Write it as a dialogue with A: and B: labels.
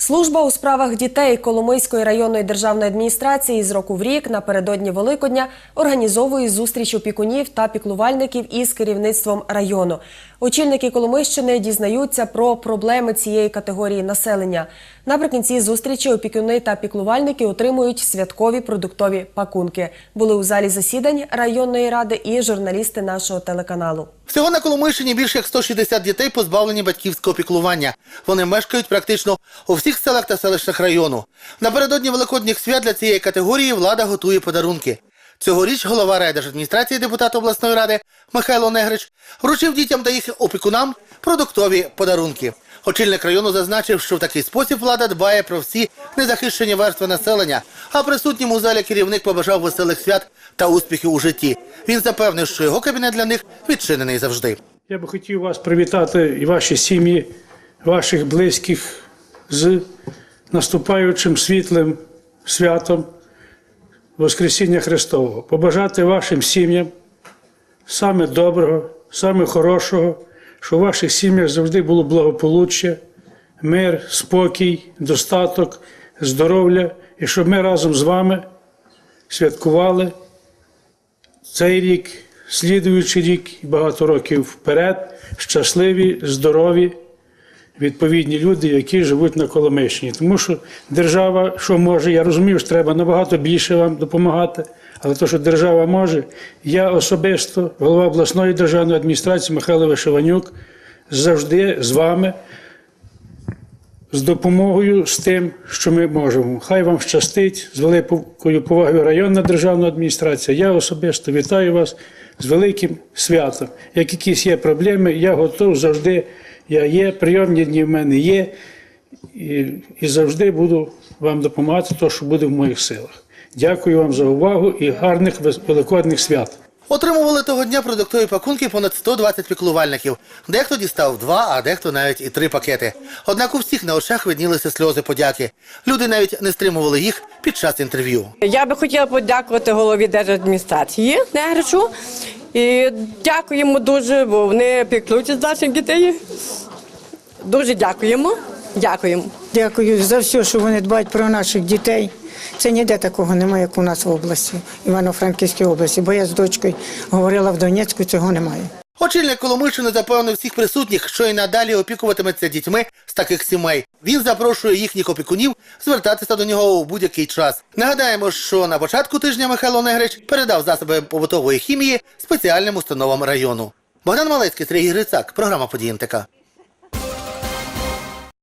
A: Служба у справах дітей Коломийської районної державної адміністрації з року в рік напередодні Великодня організовує зустріч опікунів та піклувальників із керівництвом району. Очільники Коломийщини дізнаються про проблеми цієї категорії населення. Наприкінці зустрічі опікуни та піклувальники отримують святкові продуктові пакунки. Були у залі засідань районної ради і журналісти нашого телеканалу.
B: Всього на Коломийщині більше як 160 дітей позбавлені батьківського піклування. Вони мешкають практично у всіх селах та селищах району. Напередодні великодніх свят для цієї категорії влада готує подарунки. Цьогоріч голова райдержадміністрації депутат обласної ради Михайло Негрич вручив дітям та їх опікунам продуктові подарунки. Очільник району зазначив, що в такий спосіб влада дбає про всі незахищені верстви населення, а присутнім у залі керівник побажав веселих свят та успіхів у житті. Він запевнив, що його кабінет для них відчинений завжди.
C: Я би хотів вас привітати і ваші сім'ї, ваших близьких з наступаючим світлим святом Воскресіння Христового. Побажати вашим сім'ям саме доброго, саме хорошого, щоб у ваших сім'ях завжди було благополуччя, мир, спокій, достаток, здоров'я, і щоб ми разом з вами святкували цей рік, слідуючий рік і багато років вперед, щасливі, здорові, відповідні люди, які живуть на Коломийщині. Тому що держава, що може, я розумію, що треба набагато більше вам допомагати, але те, що держава може, я особисто, голова обласної державної адміністрації Михайло Вишиванюк, завжди з вами. З допомогою з тим, що ми можемо. Хай вам щастить з великою повагою районна державна адміністрація. Я особисто вітаю вас з великим святом. Як якісь є проблеми, я готов завжди. Я є, прийомні дні в мене є, і, і завжди буду вам допомагати, то, що буде в моїх силах. Дякую вам за увагу і гарних великодних свят.
B: Отримували того дня продуктові пакунки понад 120 піклувальників. Дехто дістав два, а дехто навіть і три пакети. Однак у всіх на очах виднілися сльози подяки. Люди навіть не стримували їх під час інтерв'ю.
D: Я би хотіла подякувати голові держадміністрації Негричу. І дякуємо дуже, бо вони піклуються з наших дітей. Дуже дякуємо. Дякуємо.
E: Дякую за все, що вони дбають про наших дітей. Це ніде такого немає, як у нас в області, Івано-Франківській області. Бо я з дочкою говорила в Донецьку, цього немає.
B: Очільник Коломийщини запевнив всіх присутніх, що і надалі опікуватиметься дітьми з таких сімей. Він запрошує їхніх опікунів звертатися до нього у будь-який час. Нагадаємо, що на початку тижня Михайло Негрич передав засоби побутової хімії спеціальним установам району. Богдан Малецький, Сергій Грицак, програма «Події НТК».